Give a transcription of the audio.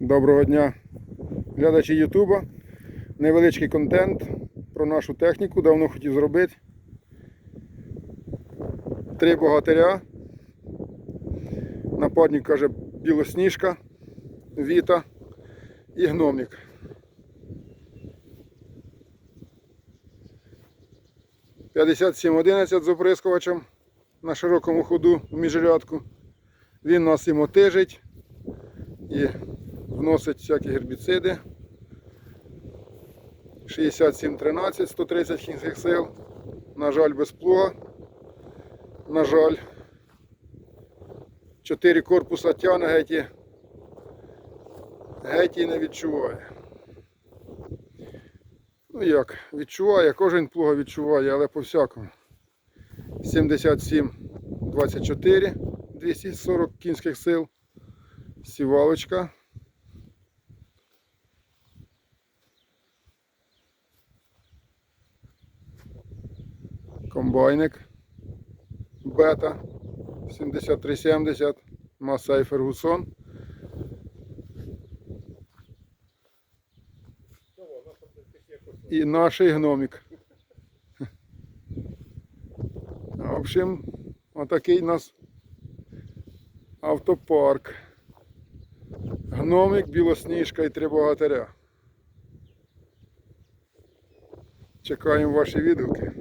Доброго дня, глядачі Ютуба. Невеличкий контент про нашу техніку. Давно хотів зробити. Три богатиря. Нападник каже білосніжка, віта і гномік. П'ятдесят сім одинадцять з оприскувачем на широкому ходу в міжрядку. Він нас і мотижить і вносить всякі гербіциди. 6713, 130 кінських сил. На жаль, без плуга. На жаль. Чотири корпуса тяне геть. і- Геть і не відчуває. Ну як, відчуває, кожен плуга відчуває, але по всякому. 77 24, 240 кінських сил. Сівалочка. Комбайник. Бета 7370. Масай Фергусон. І наш гномик. В общем, отакий у нас автопарк. Гномик, білосніжка і три богатиря. Чекаємо ваші відгуки.